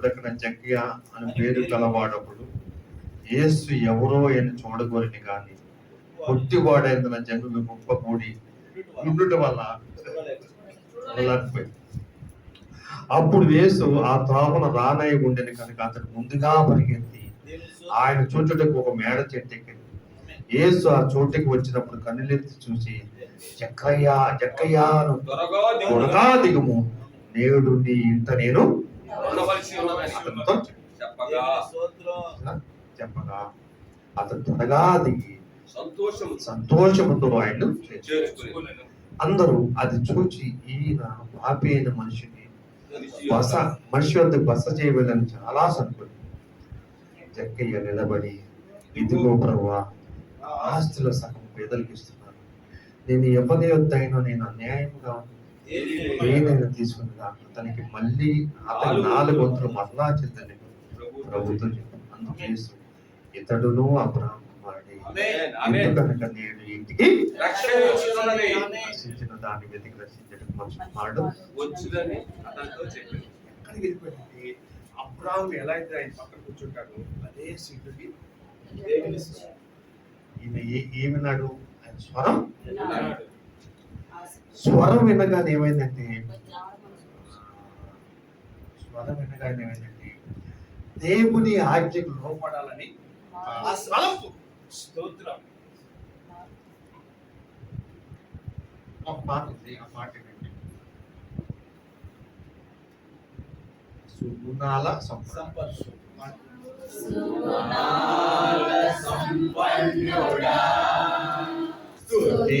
పుట్టుడకన జక్కయ్య అని పేరు గలవాడప్పుడు యేసు ఎవరో అని చూడగోరిని కానీ పొట్టివాడైన జనులు గొప్ప కూడి ఉండటం వల్ల అప్పుడు యేసు ఆ త్రోవన రానయ్య ఉండేది కనుక అతడు ముందుగా పరిగెత్తి ఆయన చూచుటకు ఒక మేడ చెట్టు ఎక్కింది యేసు ఆ చోటుకి వచ్చినప్పుడు కన్నులెత్తి చూసి జక్కయ్య చక్కయ్యాను త్వరగా దిగుము. నేడు నీ ఇంత నేను అతనితో చెప్పగా అతను త్వరగా దిగి సంతోషం సంతోషముతో ఆయన అందరూ అది చూచి ఈయన పాపి అయిన మనిషిని బస మనిషి వద్ద బస చేయవలని చాలా సంతోషం జక్కయ్య నిలబడి ఇదిగో ప్రభువా ఆస్తుల సగం పేదలకు ఇస్తున్నాను నేను ఎవరి వద్దైనా నేను అన్యాయముగా ఏదైనా తీసుకున్నదా అతనికి మళ్ళీ అతని నాలుగు వంతులు మరలా చెందని ప్రభుత్వం చెప్పాను అందుకే ఇతడును అబ్రహాం కుమారుడే. ఆమేన్, ఆమేన్. ఎందుకనగా నేను ఇంటికి రక్షించిన దాన్ని వెతికి రక్షించడం మనిషి కుమారుడు వచ్చిందని అతనితో చెప్పింది ఎక్కడికి వెళ్ళిపోయింది? అబ్రాహం ఎలా అయితే ఆయన పక్కన కూర్చుంటాడు అదే సీటుకి ఏ- ఏమిన్నాడు ఆయన స్వరం. స్వరం వినగానే ఏమైందంటే? స్వరం వినగానే ఏమైందంటే దేవుని ఆజ్ఞకు లోపడాలని ఆ స్వరంపు స్తోత్రం. ఒక మాట ఉంది ఆ ఏంటంటే సుగుణాల సంపద నిత్యము నీ